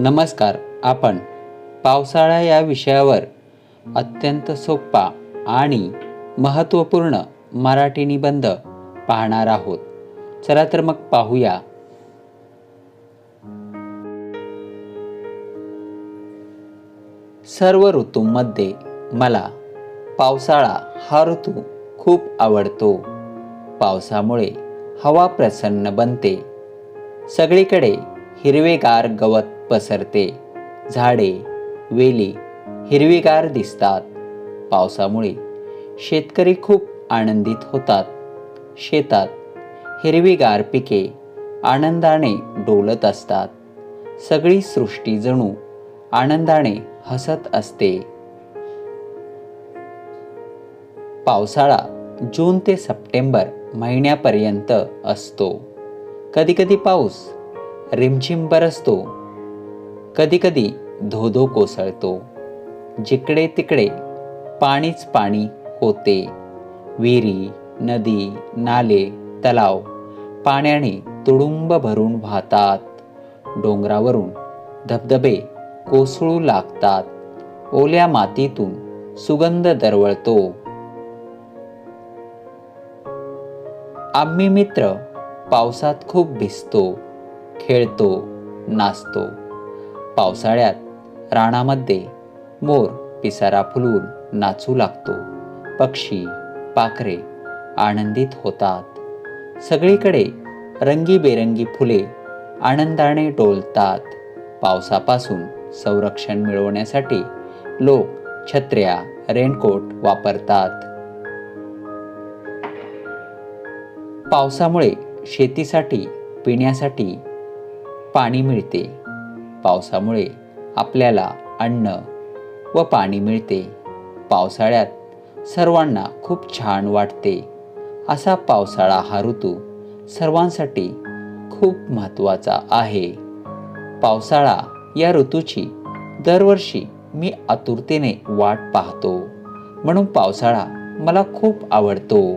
नमस्कार आपण पावसाळा या विषयावर अत्यंत सोपा आणि महत्त्वपूर्ण मराठी निबंध पाहणार आहोत. चला तर मग पाहूया. सर्व ऋतूंमध्ये मला पावसाळा हा ऋतू खूप आवडतो. पावसामुळे हवा प्रसन्न बनते. सगळीकडे हिरवेगार गवत पसरते. झाडे वेली हिरवीगार दिसतात. पावसामुळे शेतकरी खूप आनंदित होतात. शेतात हिरवीगार पिके आनंदाने डोलत असतात. सगळी सृष्टी जणू आनंदाने हसत असते. पावसाळा जून ते सप्टेंबर महिन्यापर्यंत असतो. कधीकधी पाऊस रिमझिम बरसतो कधीकधी धोधो कोसळतो. जिकडे तिकडे पाणीच पाणी होते. विहिरी नदी नाले तलाव पाण्याने तुडुंब भरून वाहतात. डोंगरावरून धबधबे कोसळू लागतात. ओल्या मातीतून सुगंध दरवळतो. आम्ही मित्र पावसात खूप भिजतो. खेळतो नाचतो. पावसाळ्यात रानामध्ये मोर पिसारा फुलून नाचू लागतो. पक्षी पाखरे आनंदित होतात. सगळीकडे रंगीबेरंगी फुले आनंदाने डोलतात. पावसापासून संरक्षण मिळवण्यासाठी लोक छत्र्या रेनकोट वापरतात. पावसामुळे शेतीसाठी पिण्यासाठी पाणी मिळते. पावसामुळे आपल्याला अन्न व पाणी मिळते. पावसाळ्यात सर्वांना खूप छान वाटते. असा पावसाळा हा ऋतू सर्वांसाठी खूप महत्त्वाचा आहे. पावसाळा या ऋतूची दरवर्षी मी आतुरतेने वाट पाहतो. म्हणून पावसाळा मला खूप आवडतो.